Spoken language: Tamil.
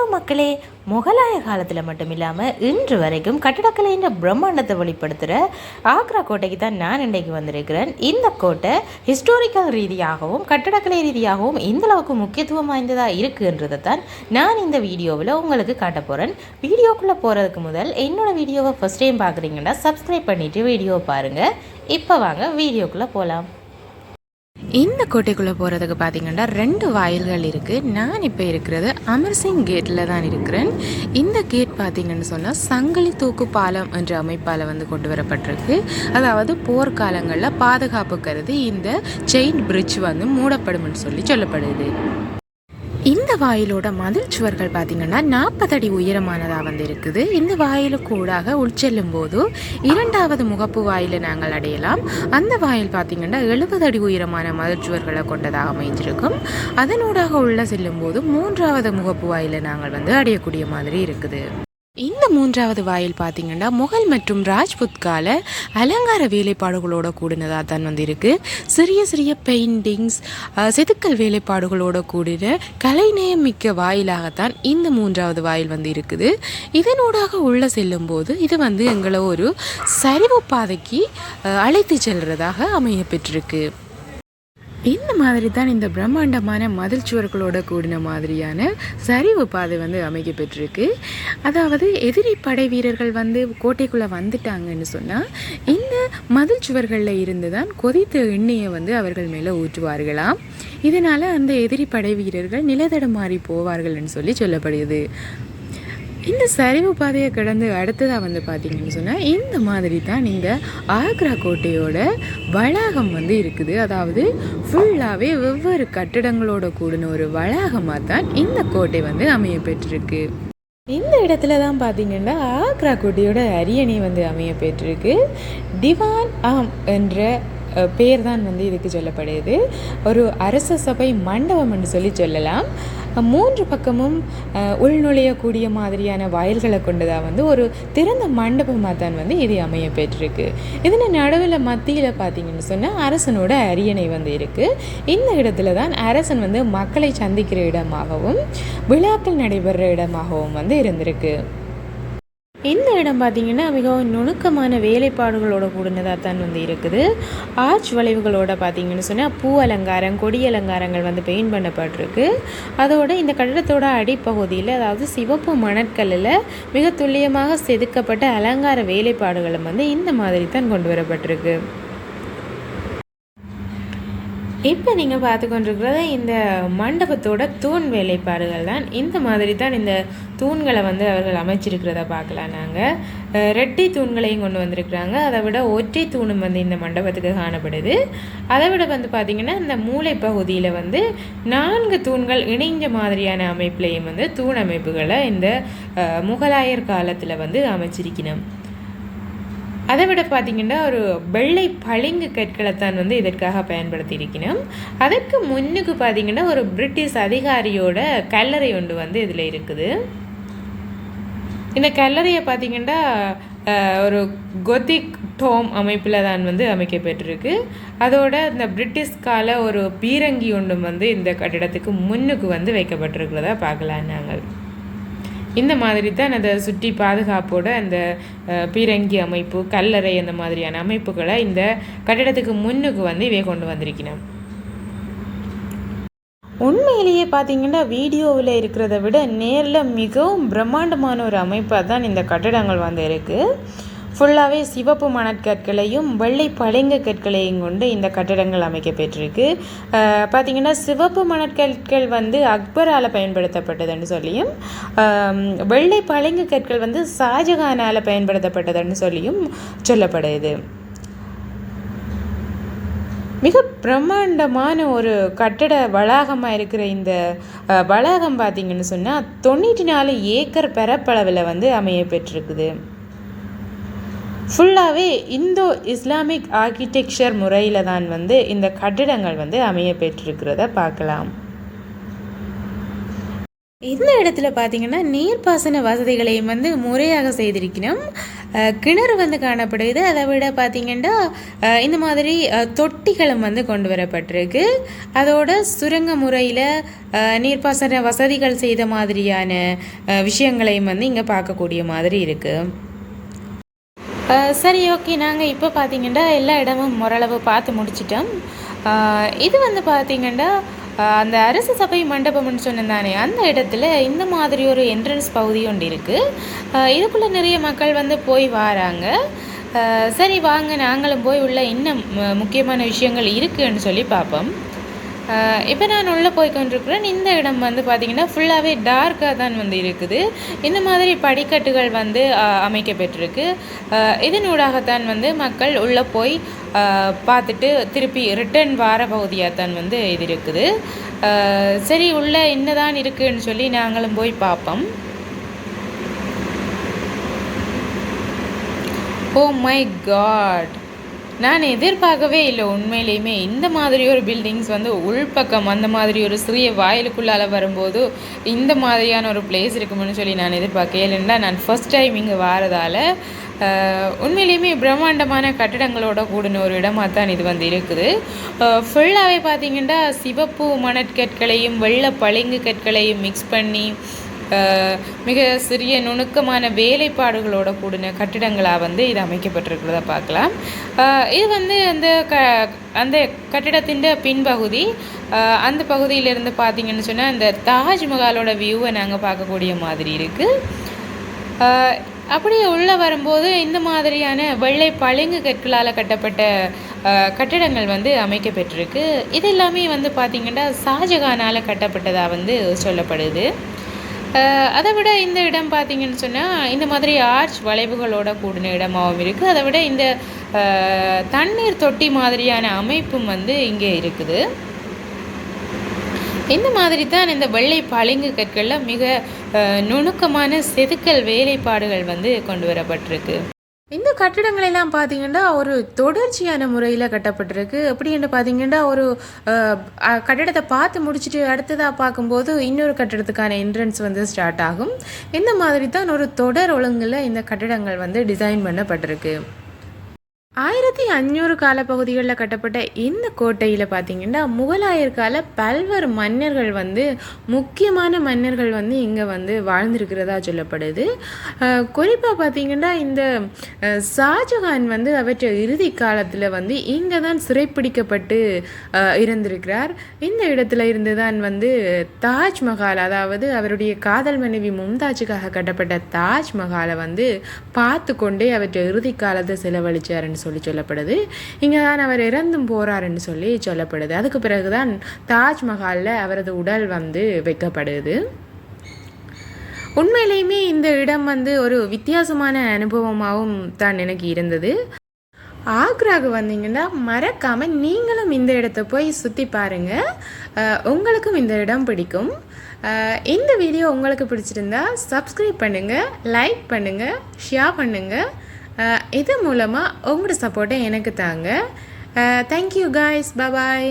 ஹலோ மக்களே முகலாய காலத்தில் மட்டும் இல்லாமல் இன்று வரைக்கும் கட்டடக்கலையின் பிரம்மாண்டத்தை வெளிப்படுத்துகிற ஆக்ரா கோட்டைக்கு தான் நான் இன்றைக்கு வந்திருக்கிறேன். இந்த கோட்டை ஹிஸ்டாரிக்கல் ரீதியாகவும் கட்டடக்கலை ரீதியாகவும் இந்த அளவுக்கு முக்கியத்துவம் வாய்ந்ததாக இருக்குன்றதை தான் நான் இந்த வீடியோவில் உங்களுக்கு காட்ட போகிறேன் வீடியோக்குள்ளே போகிறதுக்கு முதல் என்னோடய வீடியோவை ஃபஸ்ட் டைம் பார்க்குறீங்கன்னா சப்ஸ்கிரைப் பண்ணிவிட்டு வீடியோவை பாருங்கள் இப்போ வாங்க வீடியோக்குள்ளே போகலாம் இந்த கோட்டைக்குள்ளே போகிறதுக்கு பார்த்தீங்கன்னா ரெண்டு வாயில்கள் இருக்குது நான் இப்போ இருக்கிறது அமர்சிங் கேட்டில் தான் இருக்கிறேன். இந்த கேட் பார்த்தீங்கன்னு சொன்னால் சங்கிலி தூக்கு பாலம் என்ற அமைப்பால் வந்து கொண்டு வரப்பட்டிருக்கு. அதாவது போர்க்காலங்களில் பாதுகாப்பு கருதி இந்த செயின் பிரிட்ஜ் வந்து மூடப்படும்னு சொல்லி சொல்லப்படுது. இந்த வாயிலோட மதில் சுவர்கள் பார்த்தீங்கன்னா நாற்பது அடி உயரமானதாக வந்து இருக்குது இந்த வாயிலுக்கு ஊடாக உள்செல்லும் போது இரண்டாவது முகப்பு வாயிலை நாங்கள் அடையலாம். அந்த வாயில் பார்த்தீங்கன்னா எழுபது அடி உயரமான மதில் சுவர்களை கொண்டதாக அமைஞ்சிருக்கும். அதனூடாக உள்ள செல்லும் போது மூன்றாவது முகப்பு வாயிலை நாங்கள் வந்து அடையக்கூடிய மாதிரி இருக்குது. இந்த மூன்றாவது வாயில் பார்த்தீங்கன்னா முகல் மற்றும் ராஜ்புத் கால அலங்கார வேலைப்பாடுகளோட கூடினதாக தான் வந்து இருக்குது சிறிய சிறிய பெயிண்டிங்ஸ் செதுக்கல் வேலைப்பாடுகளோட கூடின கலைநயம் மிக்க வாயிலாகத்தான் இந்த மூன்றாவது வாயில் வந்து இருக்குது. இதனூடாக உள்ளே செல்லும்போது இது வந்து எங்களை ஒரு சரிவு பாதைக்கு அழைத்து செல்றதாக அமைய பெற்றிருக்கு. இந்த மாதிரி தான் இந்த பிரம்மாண்டமான மதில் சுவர்களோட கூடின மாதிரியான சரிவு பாதை வந்து அமைக்கப்பட்டிருக்கு அதாவது எதிரி படை வீரர்கள் வந்து கோட்டைக்குள்ளே வந்துட்டாங்கன்னு சொன்னால் இந்த மதில் சுவர்களில் இருந்து தான் கொதித்த எண்ணெயை வந்து அவர்கள் மேலே ஊற்றுவார்களாம். இதனால் அந்த எதிரி படை வீரர்கள் நிலதடமாறி போவார்கள்னு சொல்லி சொல்லப்படுது. இந்த சரிவு பாதையை கடந்து அடுத்ததாக வந்து பார்த்தீங்கன்னு சொன்னால் இந்த மாதிரி தான் இந்த ஆக்ரா கோட்டையோட வளாகம் வந்து இருக்குது. அதாவது ஃபுல்லாகவே வெவ்வேறு கட்டிடங்களோட கூடின ஒரு வளாகமாக தான் இந்த கோட்டை வந்து அமைய பெற்றிருக்கு. இந்த இடத்துல தான் பார்த்தீங்கன்னா ஆக்ரா கோட்டையோட அரியணை வந்து அமைய பெற்றிருக்கு. திவான் ஆம் என்ற பேர் தான் வந்து இதுக்கு சொல்லப்படுது. ஒரு அரச சபை மண்டபம் என்று சொல்லி சொல்லலாம். மூன்று பக்கமும் உள்நுழையக்கூடிய மாதிரியான வயல்களை கொண்டதாக வந்து ஒரு திறந்த மண்டபமாக தான் வந்து இது அமைய பெற்றிருக்கு. இதில் நடுவில் மத்தியில் பார்த்தீங்கன்னு சொன்னால் அரசனோட அரியணை வந்து இருக்குது இந்த இடத்துல தான் அரசன் வந்து மக்களை சந்திக்கிற இடமாகவும் விழாக்கள் நடைபெற இடமாகவும் வந்து இருந்திருக்கு. இந்த இடம் பார்த்திங்கன்னா மிகவும் நுணுக்கமான வேலைப்பாடுகளோட கூடினதாக தான் வந்து இருக்குது. ஆர்ச் வளைவுகளோட பார்த்திங்கன்னு சொன்னால் பூ அலங்காரம் கொடி அலங்காரங்கள் வந்து பெயிண்ட் பண்ணப்பட்டிருக்கு. அதோட இந்த கட்டிடத்தோட அடிப்பகுதியில் அதாவது சிவப்பு மணற்கல்லில் மிக துல்லியமாக செதுக்கப்பட்ட அலங்கார வேலைப்பாடுகளும் வந்து இந்த மாதிரி தான் கொண்டு வரப்பட்டிருக்கு. இப்போ நீங்கள் பார்த்து கொண்டிருக்கிறது இந்த மண்டபத்தோட தூண் வேலைப்பாடுகள் தான். இந்த மாதிரி தான் இந்த தூண்களை வந்து அவர்கள் அமைச்சிருக்கிறத பார்க்கலாம் நாங்கள் ரெட்டை தூண்களையும் கொண்டு வந்திருக்கிறாங்க. அதை விட ஒற்றை தூணும் வந்து இந்த மண்டபத்துக்கு காணப்படுது. அதை விட வந்து பார்த்திங்கன்னா இந்த மூளை பகுதியில் வந்து நான்கு தூண்கள் இணைஞ்ச மாதிரியான அமைப்புலையும் வந்து தூண் அமைப்புகளை இந்த முகலாயர் காலத்தில் வந்து அமைச்சிருக்கணும். அதை விட பார்த்தீங்கன்னா ஒரு வெள்ளை பளிங்கு கற்களை தான் வந்து இதற்காக பயன்படுத்தியிருக்கணும் அதற்கு முன்னுக்கு பார்த்தீங்கன்னா ஒரு பிரிட்டிஷ் அதிகாரியோட கல்லறை ஒன்று வந்து இதில் இருக்குது. இந்த கல்லறையை பார்த்தீங்கன்னா ஒரு கொத்திக் டோம் அமைப்பில் தான் வந்து அமைக்கப்பட்டிருக்கு. அதோட இந்த பிரிட்டிஷ் கால ஒரு பீரங்கி ஒன்றும் வந்து இந்த கட்டிடத்துக்கு முன்னுக்கு வந்து வைக்கப்பட்டிருக்கிறதா பார்க்கலாம் நாங்கள். இந்த மாதிரி தான் அதை சுற்றி பாதுகாப்போட அந்த பீரங்கி அமைப்பு கல்லறை அந்த மாதிரியான அமைப்புகளை இந்த கட்டிடத்துக்கு முன்னுக்கு வந்து இவை கொண்டு வந்திருக்கணும் உண்மையிலேயே பார்த்தீங்கன்னா வீடியோவில் இருக்கிறத விட நேரில் மிகவும் பிரம்மாண்டமான ஒரு அமைப்பாக தான் இந்த கட்டிடங்கள் வந்து இருக்குது ஃபுல்லாகவே சிவப்பு மணற்கற்களையும் வெள்ளை பளிங்கு கற்களையும் கொண்டு இந்த கட்டிடங்கள் அமைக்கப்பட்டிருக்கு பார்த்திங்கன்னா பார்த்தீங்கன்னா சிவப்பு மணற்கற்கள் வந்து அக்பரால் பயன்படுத்தப்பட்டதுன்னு சொல்லியும் வெள்ளை பளிங்கு கற்கள் வந்து ஷாஜகானால் பயன்படுத்தப்பட்டதுன்னு சொல்லியும் சொல்லப்படுது. மிக பிரம்மாண்டமான ஒரு கட்டட வளாகமாக இருக்கிற இந்த வளாகம் பார்த்தீங்கன்னு சொன்னால் தொண்ணூற்றி நாலு ஏக்கர் பரப்பளவில் வந்து அமைய பெற்றிருக்குது. ஃபுல்லாகவே இந்தோ இஸ்லாமிக் ஆர்கிடெக்சர் முறையில் தான் வந்து இந்த கட்டிடங்கள் வந்து அமைய பெற்றிருக்கிறத பார்க்கலாம். இந்த இடத்துல பார்த்தீங்கன்னா நீர்ப்பாசன வசதிகளையும் வந்து முறையாக செய்திருக்கணும். கிணறு வந்து காணப்படுது அதை விட பார்த்திங்கன்னா இந்த மாதிரி தொட்டிகளும் வந்து கொண்டு வரப்பட்டிருக்கு. அதோட சுரங்க முறையில் நீர்ப்பாசன வசதிகள் செய்த மாதிரியான விஷயங்களையும் வந்து இங்கே பார்க்கக்கூடிய மாதிரி இருக்குது சரி ஓகே. நாங்கள் இப்போ பார்த்தீங்கன்னா எல்லா இடமும் ஓரளவு பார்த்து முடிச்சிட்டோம். இது வந்து பார்த்தீங்கன்னா அந்த அரசு சபை மண்டபம்னு சொன்னேன் அந்த இடத்துல இந்த மாதிரி ஒரு என்ட்ரன்ஸ் பகுதி ஒன்று இருக்குது இதுக்குள்ளே நிறைய மக்கள் வந்து போய் வராங்க. சரி வாங்க. நாங்களும் போய் உள்ள இன்னும் முக்கியமான விஷயங்கள் இருக்குன்னு சொல்லி பார்ப்போம். இப்போ நான் உள்ளே போய் கொண்டிருக்கிறேன் இந்த இடம் வந்து பார்த்திங்கன்னா ஃபுல்லாகவே டார்க்காக தான் வந்து இருக்குது. இந்த மாதிரி படிக்கட்டுகள் வந்து அமைக்கப்பட்டிருக்கு இதனூடாகத்தான் வந்து மக்கள் உள்ளே போய் பார்த்துட்டு திருப்பி ரிட்டர்ன் வார பகுதியாக தான் வந்து இது இருக்குது. சரி உள்ளே என்னதான் இருக்குதுன்னு சொல்லி நாங்களும் போய் பார்ப்போம் ஓ oh மை காட் நான் எதிர்பார்க்கவே இல்லை. உண்மையிலேயுமே இந்த மாதிரி ஒரு பில்டிங்ஸ் வந்து உள்பக்கம் அந்த மாதிரி ஒரு சிறிய வாயிலுக்குள்ளால வரும்போது இந்த மாதிரியான ஒரு பிளேஸ் இருக்குமுன்னு சொல்லி நான் எதிர்பார்க்கவே இல்லைன்னா நான் ஃபர்ஸ்ட் டைம் இங்கே வாரதால் உண்மையிலேயுமே பிரம்மாண்டமான கட்டிடங்களோட கூடின ஒரு இடமாக தான் இது வந்து இருக்குது. ஃபுல்லாகவே பார்த்தீங்கன்னா சிவப்பு மணற்கற்களையும் வெள்ளை பளிங்கு கற்களையும் மிக்ஸ் பண்ணி மிக சிறிய நுணுக்கமான வேலைப்பாடுகளோட கூடின கட்டிடங்களாக வந்து இது அமைக்கப்பட்டிருக்கிறத பார்க்கலாம். இது வந்து அந்த க அந்த கட்டிடத்தின் பின்பகுதி அந்த பகுதியிலிருந்து பார்த்தீங்கன்னு சொன்னால் அந்த தாஜ்மஹாலோட வியூவை நாங்கள் பார்க்கக்கூடிய மாதிரி இருக்குது அப்படியே உள்ளே வரும்போது இந்த மாதிரியான வெள்ளை பளிங்கு கற்களால் கட்டப்பட்ட கட்டிடங்கள் வந்து அமைக்கப்பட்டிருக்கு. இது எல்லாமே வந்து பார்த்திங்கன்னா ஷாஜகானால் கட்டப்பட்டதாக வந்து சொல்லப்படுது. அதை விட இந்த இடம் பார்த்தீங்கன்னு சொன்னால் இந்த மாதிரி ஆர்ச் வளைவுகளோட கூடின இடமாகவும் இருக்குது அதை விட இந்த தண்ணீர் தொட்டி மாதிரியான அமைப்பும் வந்து இங்கே இருக்குது. இந்த மாதிரி தான் இந்த வெள்ளை பளிங்கு கற்களில் மிக நுணுக்கமான செதுக்கல் வேலைப்பாடுகள் வந்து கொண்டு வரப்பட்டிருக்கு. இந்த கட்டடங்களெல்லாம் பார்த்தீங்கன்னா ஒரு தொடர்ச்சியான முறையில் கட்டப்பட்டிருக்கு. அப்படின்னு பார்த்தீங்கன்னா ஒரு கட்டடத்தை கட்டிடத்தை பார்த்து முடிச்சுட்டு அடுத்ததாக பார்க்கும்போது இன்னொரு கட்டிடத்துக்கான என்ட்ரன்ஸ் வந்து ஸ்டார்ட் ஆகும். இந்த மாதிரி தான் ஒரு தொடர் ஒழுங்கில் இந்த கட்டிடங்கள் வந்து டிசைன் பண்ணப்பட்டிருக்கு. ஆயிரத்தி அஞ்சூறு காலப்பகுதிகளில் கட்டப்பட்ட இந்த கோட்டையில் பார்த்தீங்கன்னா முகலாயர் கால பல்வேறு மன்னர்கள் வந்து முக்கியமான மன்னர்கள் வந்து இங்கே வந்து வாழ்ந்திருக்கிறதா சொல்லப்படுது. குறிப்பாக பார்த்தீங்கன்னா இந்த ஷாஜஹான் ஷாஜகான் வந்து அவற்றை இறுதி காலத்தில் வந்து இங்கே தான் சிறைப்பிடிக்கப்பட்டு இருந்திருக்கிறார். இந்த இடத்துல இருந்து தான் வந்து தாஜ்மஹால் அதாவது அவருடைய காதல் மனைவி மும்தாஜுக்காக கட்டப்பட்ட தாஜ்மஹாலை வந்து பார்த்து கொண்டே அவற்றை இறுதி காலத்தை அப்படின்னு சொல்லி சொல்லப்படுது. இங்கே தான் அவர் இறந்தும் போறாருன்னு சொல்லி சொல்லப்படுது. அதுக்கு பிறகுதான் தாஜ்மஹாலில் அவரது உடல் வந்து வைக்கப்படுது. உண்மையிலேயுமே இந்த இடம் வந்து ஒரு வித்தியாசமான அனுபவமாகவும் தான் எனக்கு இருந்தது. ஆக்ராவுக்கு வந்தீங்கன்னா மறக்காமல் நீங்களும் இந்த இடத்த போய் சுற்றி பாருங்கள் உங்களுக்கும் இந்த இடம் பிடிக்கும். இந்த வீடியோ உங்களுக்கு பிடிச்சிருந்தா சப்ஸ்கிரைப் பண்ணுங்கள் லைக் பண்ணுங்கள் ஷேர் பண்ணுங்கள் இது மூலமாக உங்களோட சப்போர்ட்டை எனக்கு தாங்க. Thank you guys bye